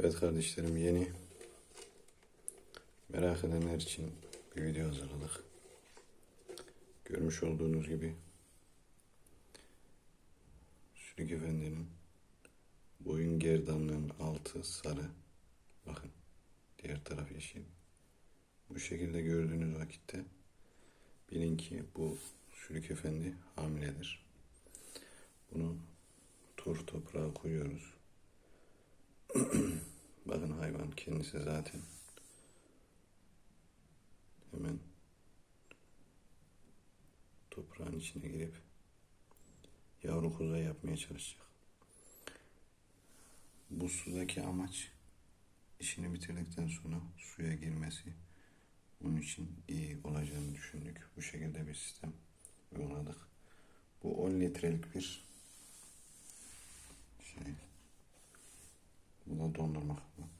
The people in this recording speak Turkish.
Evet kardeşlerim yeni merak edenler için bir video hazırladık. Görmüş olduğunuz gibi Sülük Efendi'nin boyun gerdanlığının altı sarı. Bakın diğer taraf yeşil. Bu şekilde gördüğünüz vakitte bilin ki bu Sülük Efendi hamiledir. Bunu tur toprağa koyuyoruz. Kendisi zaten hemen toprağın içine girip yavru kuza yapmaya çalışacak. Bu sudaki amaç işini bitirdikten sonra suya girmesi. Onun için iyi olacağını düşündük. Bu şekilde bir sistem uyguladık. Bu 10 litrelik bir şey. Bu da dondurma kabı.